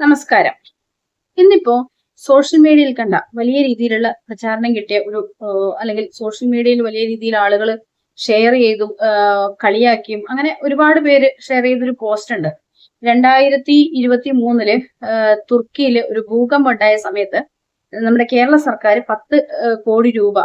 നമസ്കാരം. ഇന്നിപ്പോ സോഷ്യൽ മീഡിയയിൽ കണ്ട വലിയ രീതിയിലുള്ള പ്രചാരണം കിട്ടിയ ഒരു അല്ലെങ്കിൽ സോഷ്യൽ മീഡിയയിൽ വലിയ രീതിയിൽ ആളുകൾ ഷെയർ ചെയ്തു കളിയാക്കിയും അങ്ങനെ ഒരുപാട് പേര് ഷെയർ ചെയ്തൊരു പോസ്റ്റ് ഉണ്ട്. രണ്ടായിരത്തി ഇരുപത്തി മൂന്നിൽ തുർക്കിയിൽ ഒരു ഭൂകമ്പം ഉണ്ടായ സമയത്ത് നമ്മുടെ കേരള സർക്കാർ പത്ത് കോടി രൂപ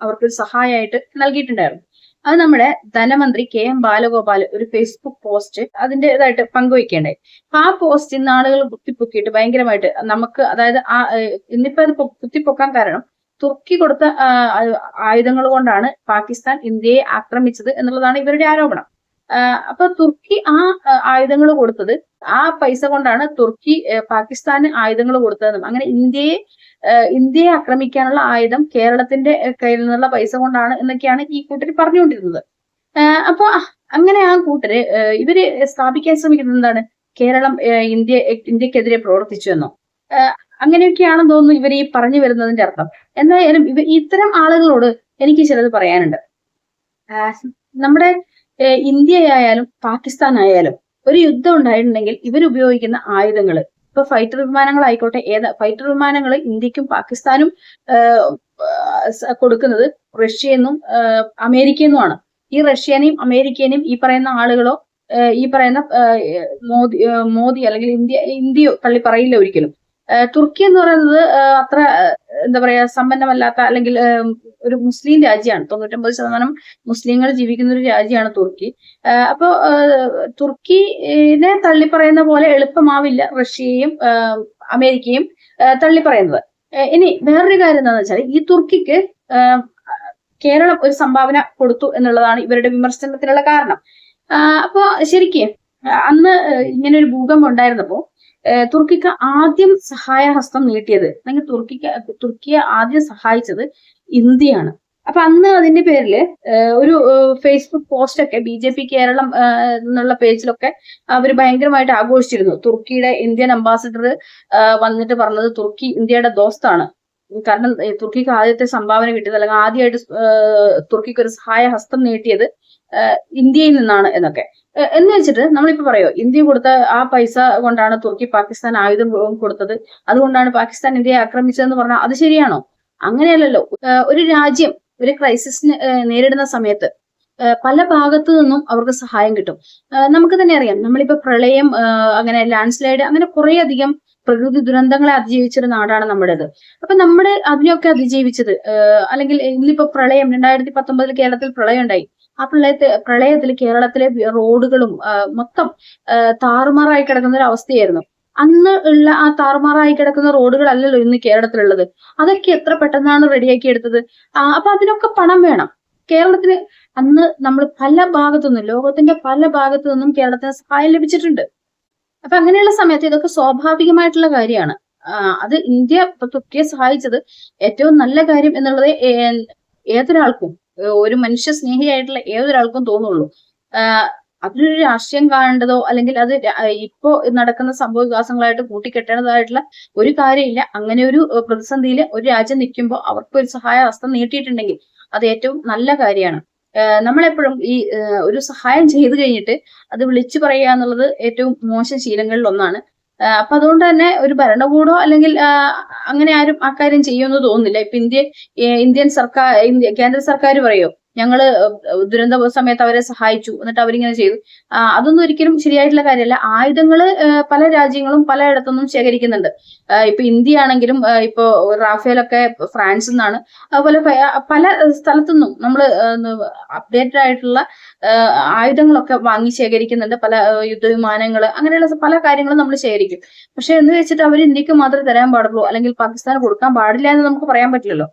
അവർക്കൊരു സഹായമായിട്ട് നൽകിയിട്ടുണ്ടായിരുന്നു. അത് നമ്മുടെ ധനമന്ത്രി കെ എം ബാലഗോപാൽ ഒരു ഫേസ്ബുക്ക് പോസ്റ്റ് അതിന്റെതായിട്ട് പങ്കുവയ്ക്കേണ്ടായി അപ്പൊ ആ പോസ്റ്റ് ഇന്ന് ആളുകൾ കുത്തിപ്പൊക്കിയിട്ട് ഭയങ്കരമായിട്ട് നമുക്ക് അതായത് ആ ഇന്നിപ്പോ അത് കുത്തിപ്പൊക്കാൻ കാരണം തുർക്കി കൊടുത്ത ആയുധങ്ങൾ കൊണ്ടാണ് പാകിസ്ഥാൻ ഇന്ത്യയെ ആക്രമിച്ചത് എന്നുള്ളതാണ് ഇവരുടെ ആരോപണം. അപ്പൊ തുർക്കി ആ ആയുധങ്ങൾ കൊടുത്തത്. ആ പൈസ കൊണ്ടാണ് തുർക്കി പാകിസ്ഥാന് ആയുധങ്ങൾ കൊടുത്തതെന്നും. അങ്ങനെ ഇന്ത്യയെ ഇന്ത്യയെ ആക്രമിക്കാനുള്ള ആയുധം കേരളത്തിന്റെ കയ്യിൽ നിന്നുള്ള പൈസ കൊണ്ടാണ് എന്നൊക്കെയാണ് ഈ കൂട്ടർ പറഞ്ഞുകൊണ്ടിരുന്നത്. അപ്പൊ അങ്ങനെ ആ കൂട്ടര് ഇവർ സ്ഥാപിക്കാൻ ശ്രമിക്കുന്നത് എന്താണ്? കേരളം ഇന്ത്യ ഇന്ത്യക്കെതിരെ പ്രവർത്തിച്ചു എന്നോ? അങ്ങനെയൊക്കെയാണെന്ന് തോന്നുന്നു ഇവർ ഈ പറഞ്ഞു വരുന്നതിന്റെ അർത്ഥം. എന്തായാലും ഇവ ഇത്തരം ആളുകളോട് എനിക്ക് ചിലത് പറയാനുണ്ട്. നമ്മുടെ ഇന്ത്യയായാലും പാകിസ്ഥാൻ ആയാലും ഒരു യുദ്ധം ഉണ്ടായിട്ടുണ്ടെങ്കിൽ ഇവരുപയോഗിക്കുന്ന ആയുധങ്ങൾ ഇപ്പൊ ഫൈറ്റർ വിമാനങ്ങളായിക്കോട്ടെ ഏത് ഫൈറ്റർ വിമാനങ്ങൾ ഇന്ത്യക്കും പാകിസ്ഥാനും കൊടുക്കുന്നത് റഷ്യയെന്നും അമേരിക്കയെന്നുമാണ്. ഈ റഷ്യേനെയും അമേരിക്കനെയും ഈ പറയുന്ന ആളുകളോ ഈ പറയുന്ന മോദി മോദി അല്ലെങ്കിൽ ഇന്ത്യ ഇന്ത്യയോ തള്ളി പറയില്ല ഒരിക്കലും. തുർക്കി എന്ന് പറയുന്നത് അത്ര എന്താ പറയാ സമ്പന്നമല്ലാത്ത അല്ലെങ്കിൽ ഒരു മുസ്ലിം രാജ്യമാണ്. തൊണ്ണൂറ്റൊമ്പത് ശതമാനം മുസ്ലിങ്ങൾ ജീവിക്കുന്ന ഒരു രാജ്യമാണ് തുർക്കി. അപ്പോൾ അപ്പോ തുർക്കിനെ തള്ളിപ്പറയുന്ന പോലെ എളുപ്പമാവില്ല റഷ്യയും അമേരിക്കയും തള്ളിപ്പറയുന്നത്. ഇനി വേറൊരു കാര്യം എന്താണെന്ന് വെച്ചാൽ ഈ തുർക്കിക്ക് കേരളം ഒരു സംഭാവന കൊടുത്തു എന്നുള്ളതാണ് ഇവരുടെ വിമർശനത്തിനുള്ള കാരണം. അപ്പോൾ അപ്പൊ ശരിക്കും അന്ന് ഇങ്ങനെ ഒരു ഭൂകമ്പം ഉണ്ടായിരുന്നപ്പോ ഏഹ് തുർക്കിക്ക് ആദ്യം സഹായഹസ്തം നീട്ടിയത് അല്ലെങ്കിൽ തുർക്കിക്ക് തുർക്കിയെ ആദ്യം സഹായിച്ചത് ഇന്ത്യയാണ്. അപ്പൊ അന്ന് അതിന്റെ പേരിൽ ഒരു ഫേസ്ബുക്ക് പോസ്റ്റ് ഒക്കെ ബി ജെ പി കേരളം എന്നുള്ള പേജിലൊക്കെ അവർ ഭയങ്കരമായിട്ട് ആഘോഷിച്ചിരുന്നു. തുർക്കിയുടെ ഇന്ത്യൻ അംബാസിഡർ വന്നിട്ട് പറഞ്ഞത് തുർക്കി ഇന്ത്യയുടെ ദോസ്താണ്. കാരണം തുർക്കിക്ക് ആദ്യത്തെ സംഭാവന കിട്ടിയത് അല്ലെങ്കിൽ ആദ്യമായിട്ട് തുർക്കിക്ക് ഒരു സഹായ ഹസ്തം നീട്ടിയത് ഇന്ത്യയിൽ നിന്നാണ് എന്നൊക്കെ. എന്ന് വെച്ചിട്ട് നമ്മളിപ്പോ പറയോ ഇന്ത്യ കൊടുത്ത ആ പൈസ കൊണ്ടാണ് തുർക്കി പാകിസ്ഥാൻ ആയുധം കൊടുത്തത്. അതുകൊണ്ടാണ് പാകിസ്ഥാൻ ഇന്ത്യയെ ആക്രമിച്ചതെന്ന് പറഞ്ഞാൽ അത് ശരിയാണോ? അങ്ങനെയല്ലല്ലോ. ഒരു രാജ്യം ഒരു ക്രൈസിസിന് നേരിടുന്ന സമയത്ത് പല ഭാഗത്തു നിന്നും അവർക്ക് സഹായം കിട്ടും. നമുക്ക് തന്നെ അറിയാം നമ്മളിപ്പോ പ്രളയം അങ്ങനെ ലാൻഡ് സ്ലൈഡ് അങ്ങനെ കുറെ അധികം പ്രകൃതി ദുരന്തങ്ങളെ അതിജീവിച്ചൊരു നാടാണ് നമ്മുടേത്. അപ്പൊ നമ്മുടെ അതിനെയൊക്കെ അതിജീവിച്ചത് അല്ലെങ്കിൽ ഇന്നിപ്പോ പ്രളയം രണ്ടായിരത്തി പത്തൊമ്പതിൽ കേരളത്തിൽ പ്രളയം ഉണ്ടായി ആ പ്രളയത്തെ പ്രളയത്തിൽ കേരളത്തിലെ റോഡുകളും മൊത്തം താറുമാറായി കിടക്കുന്ന ഒരു അവസ്ഥയായിരുന്നു. അന്ന് ഉള്ള ആ താറുമാറായി കിടക്കുന്ന റോഡുകളല്ലല്ലോ ഇന്ന് കേരളത്തിലുള്ളത്. അതൊക്കെ എത്ര പെട്ടെന്നാണ് റെഡിയാക്കി എടുത്തത്? അപ്പൊ അതിനൊക്കെ പണം വേണം. കേരളത്തിന് അന്ന് നമ്മൾ പല ഭാഗത്തു നിന്നും ലോകത്തിന്റെ പല ഭാഗത്തു നിന്നും കേരളത്തിന് സഹായം ലഭിച്ചിട്ടുണ്ട്. അപ്പൊ അങ്ങനെയുള്ള സമയത്ത് ഇതൊക്കെ സ്വാഭാവികമായിട്ടുള്ള കാര്യമാണ്. അത് ഇന്ത്യ തുർക്കിയെ സഹായിച്ചത് ഏറ്റവും നല്ല കാര്യം എന്നുള്ളത് ഏതൊരാൾക്കും ഒരു മനുഷ്യ സ്നേഹിയായിട്ടുള്ള ഏതൊരാൾക്കും തോന്നുള്ളൂ. അതിനൊരു രാഷ്ട്രീയം കാണേണ്ടതോ അല്ലെങ്കിൽ അത് ഇപ്പോ നടക്കുന്ന സംഭവ വികാസങ്ങളായിട്ട് കൂട്ടിക്കെട്ടേണ്ടതായിട്ടുള്ള ഒരു കാര്യമില്ല. അങ്ങനെ ഒരു പ്രതിസന്ധിയിൽ ഒരു രാജ്യം നിൽക്കുമ്പോൾ അവർക്ക് ഒരു സഹായ ഹസ്തം നീട്ടിയിട്ടുണ്ടെങ്കിൽ അത് ഏറ്റവും നല്ല കാര്യമാണ്. നമ്മളെപ്പോഴും ഈ ഒരു സഹായം ചെയ്തു കഴിഞ്ഞിട്ട് അത് വിളിച്ചു പറയുക എന്നുള്ളത് ഏറ്റവും മോശം ശീലങ്ങളിൽ ഒന്നാണ് അപ്പൊ അതുകൊണ്ട് തന്നെ ഒരു ഭരണകൂടോ അല്ലെങ്കിൽ അങ്ങനെ ആരും അക്കാര്യം കാര്യം ചെയ്യുമെന്ന് തോന്നുന്നില്ല. ഇപ്പൊ ഇന്ത്യ ഇന്ത്യൻ സർക്കാർ കേന്ദ്ര സർക്കാർ പറയോ? ഞങ്ങൾ ദുരന്ത സമയത്ത് അവരെ സഹായിച്ചു. എന്നിട്ട് അവരിങ്ങനെ ചെയ്തു. അതൊന്നും ഒരിക്കലും ശരിയായിട്ടുള്ള കാര്യമല്ല. ആയുധങ്ങൾ പല രാജ്യങ്ങളും പലയിടത്തുനിന്നും ശേഖരിക്കുന്നുണ്ട്. ഇപ്പൊ ഇന്ത്യ ആണെങ്കിലും ഇപ്പൊ റാഫേലൊക്കെ ഫ്രാൻസിൽ നിന്നാണ് അതുപോലെ പല സ്ഥലത്തുനിന്നും നമ്മൾ അപ്ഡേറ്റഡ് ആയിട്ടുള്ള ആയുധങ്ങളൊക്കെ വാങ്ങി ശേഖരിക്കുന്നുണ്ട്. പല യുദ്ധവിമാനങ്ങൾ അങ്ങനെയുള്ള പല കാര്യങ്ങളും നമ്മൾ ശേഖരിക്കും. പക്ഷെ എന്ന് വെച്ചിട്ട് അവർ ഇന്ത്യയ്ക്ക് മാത്രമേ തരാൻ പാടുള്ളൂ അല്ലെങ്കിൽ പാകിസ്ഥാന് കൊടുക്കാൻ പാടില്ല എന്ന് നമുക്ക് പറയാൻ പറ്റില്ലല്ലോ.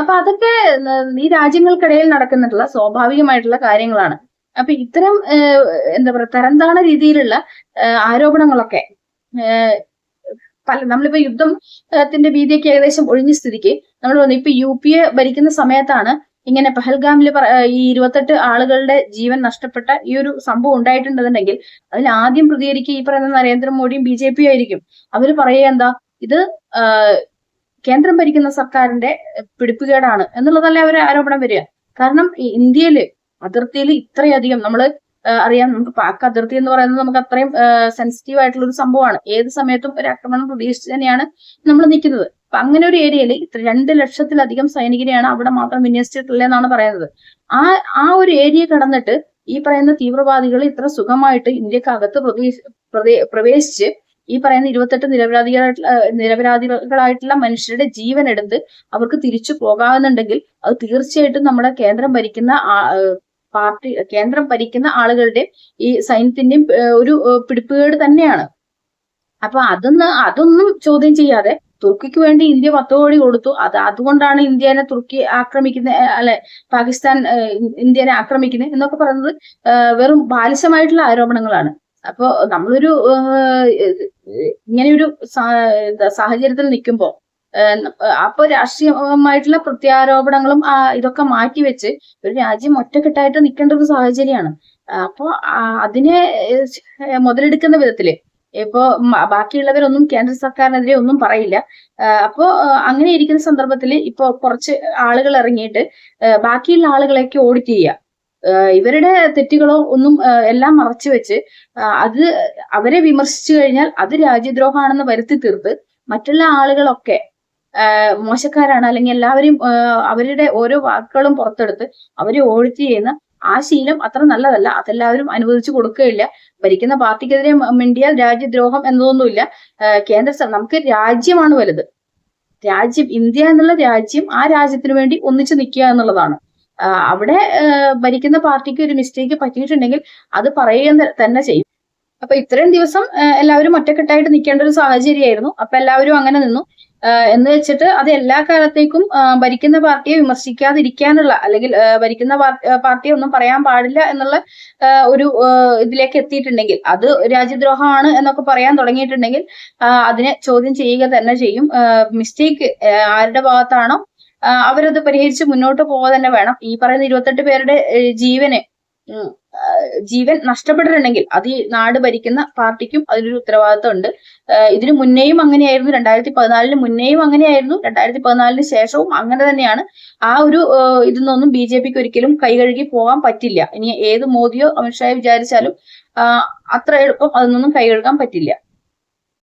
അപ്പൊ അതൊക്കെ ഈ രാജ്യങ്ങൾക്കിടയിൽ നടക്കുന്നിട്ടുള്ള സ്വാഭാവികമായിട്ടുള്ള കാര്യങ്ങളാണ്. അപ്പൊ ഇത്തരം എന്താ പറയാ തരംതാണ രീതിയിലുള്ള ആരോപണങ്ങളൊക്കെ പല നമ്മളിപ്പോ യുദ്ധത്തിന്റെ ഭീതിയൊക്കെ ഏകദേശം ഒഴിഞ്ഞ സ്ഥിതിക്ക് നമ്മൾ പറഞ്ഞു ഇപ്പൊ യു പി എ ഭരിക്കുന്ന സമയത്താണ് ഇങ്ങനെ പഹൽഗാമിൽ ഈ ഇരുപത്തെട്ട് ആളുകളുടെ ജീവൻ നഷ്ടപ്പെട്ട ഈ ഒരു സംഭവം ഉണ്ടായിട്ടുണ്ടെന്നുണ്ടെങ്കിൽ അതിൽ ആദ്യം പ്രതികരിക്കുക ഈ പറയുന്ന നരേന്ദ്രമോദിയും ബി ജെ പി ആയിരിക്കും. അവർ പറയുക എന്താ ഇത് കേന്ദ്രം ഭരിക്കുന്ന സർക്കാരിന്റെ പിടിപ്പുകേടാണ് എന്നുള്ളതല്ലേ അവർ ആരോപണം വരിക? കാരണം ഇന്ത്യയിൽ അതിർത്തിയിൽ ഇത്രയധികം നമ്മൾ അറിയാം നമുക്ക് പാക് അതിർത്തി എന്ന് പറയുന്നത് നമുക്ക് അത്രയും സെൻസിറ്റീവ് ആയിട്ടുള്ള ഒരു സംഭവമാണ്. ഏത് സമയത്തും ഒരു ആക്രമണം പ്രതീക്ഷിച്ച് തന്നെയാണ് നമ്മൾ നിൽക്കുന്നത് അപ്പൊ അങ്ങനെ ഒരു ഏരിയയിൽ രണ്ട് ലക്ഷത്തിലധികം സൈനികരെയാണ് അവിടെ മാത്രം വിന്യസിച്ചിട്ടുള്ളത് എന്നാണ് പറയുന്നത്. ആ ആ ഒരു ഏരിയ കടന്നിട്ട് ഈ പറയുന്ന തീവ്രവാദികൾ ഇത്ര സുഖമായിട്ട് ഇന്ത്യക്കകത്ത് പ്രവേശി പ്രവേശിച്ച് ഈ പറയുന്ന ഇരുപത്തെട്ട് നിരപരാധികളായിട്ടുള്ള നിരപരാധികളായിട്ടുള്ള മനുഷ്യരുടെ ജീവൻ എടുത്ത് അവർക്ക് തിരിച്ചു പോകാമെന്നുണ്ടെങ്കിൽ അത് തീർച്ചയായിട്ടും നമ്മുടെ കേന്ദ്രം ഭരിക്കുന്ന പാർട്ടി കേന്ദ്രം ഭരിക്കുന്ന ആളുകളുടെ ഈ സൈന്യത്തിന്റെയും ഒരു പിടിപ്പുകേട് തന്നെയാണ്. അപ്പൊ അതൊന്ന് അതൊന്നും ചോദ്യം ചെയ്യാതെ തുർക്കിക്ക് വേണ്ടി ഇന്ത്യ പത്ത് കോടി കൊടുത്തു. അത് അതുകൊണ്ടാണ് ഇന്ത്യനെ തുർക്കി ആക്രമിക്കുന്ന അല്ലെ പാകിസ്ഥാൻ ഇന്ത്യനെ ആക്രമിക്കുന്നത് എന്നൊക്കെ പറയുന്നത് വെറും ബാലിശമായിട്ടുള്ള ആരോപണങ്ങളാണ്. അപ്പോ നമ്മളൊരു ഇങ്ങനെയൊരു സാഹചര്യത്തിൽ നിൽക്കുമ്പോൾ അപ്പൊ രാഷ്ട്രീയമായിട്ടുള്ള പ്രത്യാരോപണങ്ങളും ഇതൊക്കെ മാറ്റിവെച്ച് ഒരു രാജ്യം ഒറ്റക്കെട്ടായിട്ട് നിൽക്കേണ്ട ഒരു സാഹചര്യമാണ്. അപ്പോ അതിനെ മുതലെടുക്കുന്ന വിധത്തിൽ ഇപ്പോ ബാക്കിയുള്ളവരൊന്നും കേന്ദ്ര സർക്കാരിനെതിരെ ഒന്നും പറയില്ല. അപ്പോ അങ്ങനെ ഇരിക്കുന്ന സന്ദർഭത്തിൽ ഇപ്പോ കുറച്ച് ആളുകൾ ഇറങ്ങിയിട്ട് ബാക്കിയുള്ള ആളുകളെയൊക്കെ ഓഡിറ്റ് ചെയ്യുക. ഇവരുടെ തെറ്റുകളോ ഒന്നും എല്ലാം മറച്ചു വെച്ച് അത് അവരെ വിമർശിച്ചു കഴിഞ്ഞാൽ അത് രാജ്യദ്രോഹമാണെന്ന് വരുത്തി തീർത്ത് മറ്റുള്ള ആളുകളൊക്കെ മോശക്കാരാണ് അല്ലെങ്കിൽ എല്ലാവരെയും അവരുടെ ഓരോ വാക്കുകളും പുറത്തെടുത്ത് അവരെ ഓഴിച്ചു ചെയ്യുന്ന ആ ശീലം അത്ര നല്ലതല്ല. അതെല്ലാവരും അനുവദിച്ചു കൊടുക്കുകയില്ല. ഭരിക്കുന്ന പാർട്ടിക്കെതിരെ മിണ്ടിയാൽ രാജ്യദ്രോഹം എന്നതൊന്നുമില്ല. കേന്ദ്ര നമുക്ക് രാജ്യമാണ് വലുത്. രാജ്യം ഇന്ത്യ എന്നുള്ള രാജ്യം ആ രാജ്യത്തിന് വേണ്ടി ഒന്നിച്ചു നിൽക്കുക എന്നുള്ളതാണ്. അവിടെ ഭരിക്കുന്ന പാർട്ടിക്ക് ഒരു മിസ്റ്റേക്ക് പറ്റിയിട്ടുണ്ടെങ്കിൽ അത് പറയുക തന്നെ ചെയ്യും. അപ്പൊ ഇത്രയും ദിവസം എല്ലാവരും ഒറ്റക്കെട്ടായിട്ട് നിൽക്കേണ്ട ഒരു സാഹചര്യമായിരുന്നു. അപ്പൊ എല്ലാവരും അങ്ങനെ നിന്നു. എന്ന് വെച്ചിട്ട് അത് എല്ലാ കാലത്തേക്കും ഭരിക്കുന്ന പാർട്ടിയെ വിമർശിക്കാതിരിക്കാനുള്ള അല്ലെങ്കിൽ ഭരിക്കുന്ന പാർ- പാർട്ടിയെ ഒന്നും പറയാൻ പാടില്ല എന്നുള്ള ഒരു ഇതിലേക്ക് എത്തിയിട്ടുണ്ടെങ്കിൽ അത് രാജ്യദ്രോഹമാണ് എന്നൊക്കെ പറയാൻ തുടങ്ങിയിട്ടുണ്ടെങ്കിൽ അതിനെ ചോദ്യം ചെയ്യുക തന്നെ ചെയ്യും. മിസ്റ്റേക്ക് ആരുടെ ഭാഗത്താണോ അവരത് പരിഹരിച്ച് മുന്നോട്ട് പോവുക തന്നെ വേണം. ഈ പറയുന്ന ഇരുപത്തെട്ട് പേരുടെ ജീവന് ജീവൻ നഷ്ടപ്പെട്ടിട്ടുണ്ടെങ്കിൽ അത് ഈ നാട് ഭരിക്കുന്ന പാർട്ടിക്കും അതിലൊരു ഉത്തരവാദിത്വം ഉണ്ട് ഇതിനു മുന്നേയും അങ്ങനെയായിരുന്നു. രണ്ടായിരത്തി പതിനാലിന് മുന്നേയും അങ്ങനെയായിരുന്നു. രണ്ടായിരത്തി പതിനാലിന് ശേഷവും അങ്ങനെ തന്നെയാണ്. ആ ഒരു ഇതിൽ നിന്നൊന്നും ബി ജെ പിക്ക് ഒരിക്കലും കൈകഴുകി പോകാൻ പറ്റില്ല. ഇനി ഏത് മോദിയോ അമിത്ഷായോ വിചാരിച്ചാലും അത്ര എളുപ്പം അതിൽ നിന്നും കൈകഴുകാൻ പറ്റില്ല.